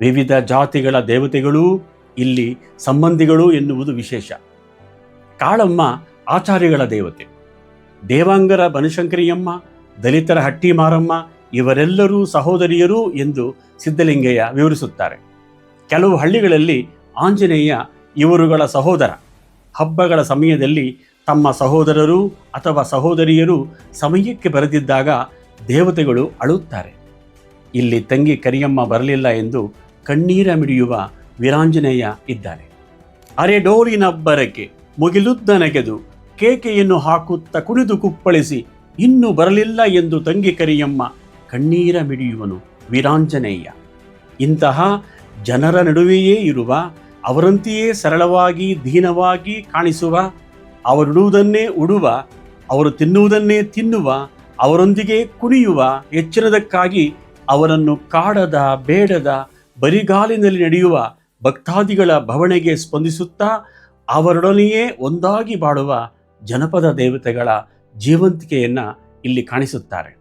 ವಿವಿಧ ಜಾತಿಗಳ ದೇವತೆಗಳೂ ಇಲ್ಲಿ ಸಂಬಂಧಿಗಳು ಎನ್ನುವುದು ವಿಶೇಷ. ಕಾಳಮ್ಮ ಆಚಾರ್ಯಗಳ ದೇವತೆ, ದೇವಾಂಗರ ಬನಶಂಕರಿಯಮ್ಮ, ದಲಿತರ ಹಟ್ಟಿ ಮಾರಮ್ಮ ಇವರೆಲ್ಲರೂ ಸಹೋದರಿಯರು ಎಂದು ಸಿದ್ದಲಿಂಗಯ್ಯ ವಿವರಿಸುತ್ತಾರೆ. ಕೆಲವು ಹಳ್ಳಿಗಳಲ್ಲಿ ಆಂಜನೇಯ ಇವರುಗಳ ಸಹೋದರ. ಹಬ್ಬಗಳ ಸಮಯದಲ್ಲಿ ತಮ್ಮ ಸಹೋದರರು ಅಥವಾ ಸಹೋದರಿಯರು ಸಮಯಕ್ಕೆ ಬರೆದಿದ್ದಾಗ ದೇವತೆಗಳು ಅಳುತ್ತಾರೆ. ಇಲ್ಲಿ ತಂಗಿ ಕರಿಯಮ್ಮ ಬರಲಿಲ್ಲ ಎಂದು ಕಣ್ಣೀರ ಮಿಡಿಯುವ ವೀರಾಂಜನೇಯ ಇದ್ದಾನೆ. ಅರೆ ಡೋಲಿನಬ್ಬರಕ್ಕೆ ಮುಗಿಲುದ್ದ ನೆಗೆದು ಕೇಕೆಯನ್ನು ಹಾಕುತ್ತ ಕುಣಿದು ಕುಪ್ಪಳಿಸಿ, ಇನ್ನೂ ಬರಲಿಲ್ಲ ಎಂದು ತಂಗಿ ಕರಿಯಮ್ಮ ಕಣ್ಣೀರ ಮಿಡಿಯುವನು ವೀರಾಂಜನೇಯ. ಇಂತಹ ಜನರ ನಡುವೆಯೇ ಇರುವ, ಅವರಂತೆಯೇ ಸರಳವಾಗಿ, ದೀನವಾಗಿ ಕಾಣಿಸುವ ಅವರುಡುವುದನ್ನೇ ಉಡುವ, ಅವರು ತಿನ್ನುವುದನ್ನೇ ತಿನ್ನುವ, ಅವರೊಂದಿಗೆ ಕುಣಿಯುವ ಎಚ್ಚರದಕ್ಕಾಗಿ ಅವರನ್ನು ಕಾಡದ, ಬೇಡದ ಬರಿಗಾಲಿನಲ್ಲಿ ನಡೆಯುವ ಭಕ್ತಾದಿಗಳ ಭವಣೆಗೆ ಸ್ಪಂದಿಸುತ್ತಾ ಅವರೊಡನೆಯೇ ಒಂದಾಗಿ ಬಾಳುವ ಜನಪದ ದೇವತೆಗಳ ಜೀವಂತಿಕೆಯನ್ನು ಇಲ್ಲಿ ಕಾಣಿಸುತ್ತಾರೆ.